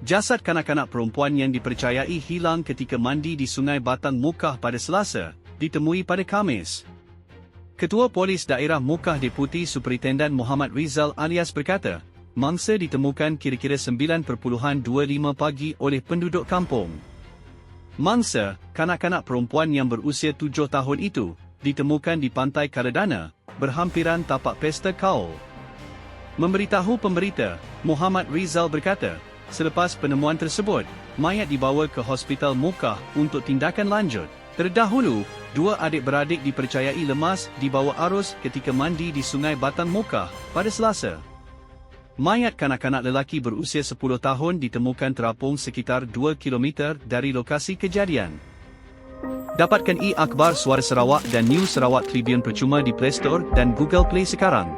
Jasad kanak-kanak perempuan yang dipercayai hilang ketika mandi di Sungai Batang Mukah pada Selasa, ditemui pada Khamis. Ketua Polis Daerah Mukah Deputi Superintendent Muhammad Rizal alias berkata, mangsa ditemukan kira-kira 9.25 pagi oleh penduduk kampung. Mangsa, kanak-kanak perempuan yang berusia 7 tahun itu, ditemukan di pantai Karadana, berhampiran tapak pesta kaul. Memberitahu pemberita, Muhammad Rizal berkata, selepas penemuan tersebut, mayat dibawa ke Hospital Mukah untuk tindakan lanjut. Terdahulu, dua adik-beradik dipercayai lemas dibawa arus ketika mandi di Sungai Batang Mukah pada Selasa. Mayat kanak-kanak lelaki berusia 10 tahun ditemukan terapung sekitar 2 km dari lokasi kejadian. Dapatkan e-akhbar Suara Sarawak dan News Sarawak Tribune percuma di Play Store dan Google Play sekarang.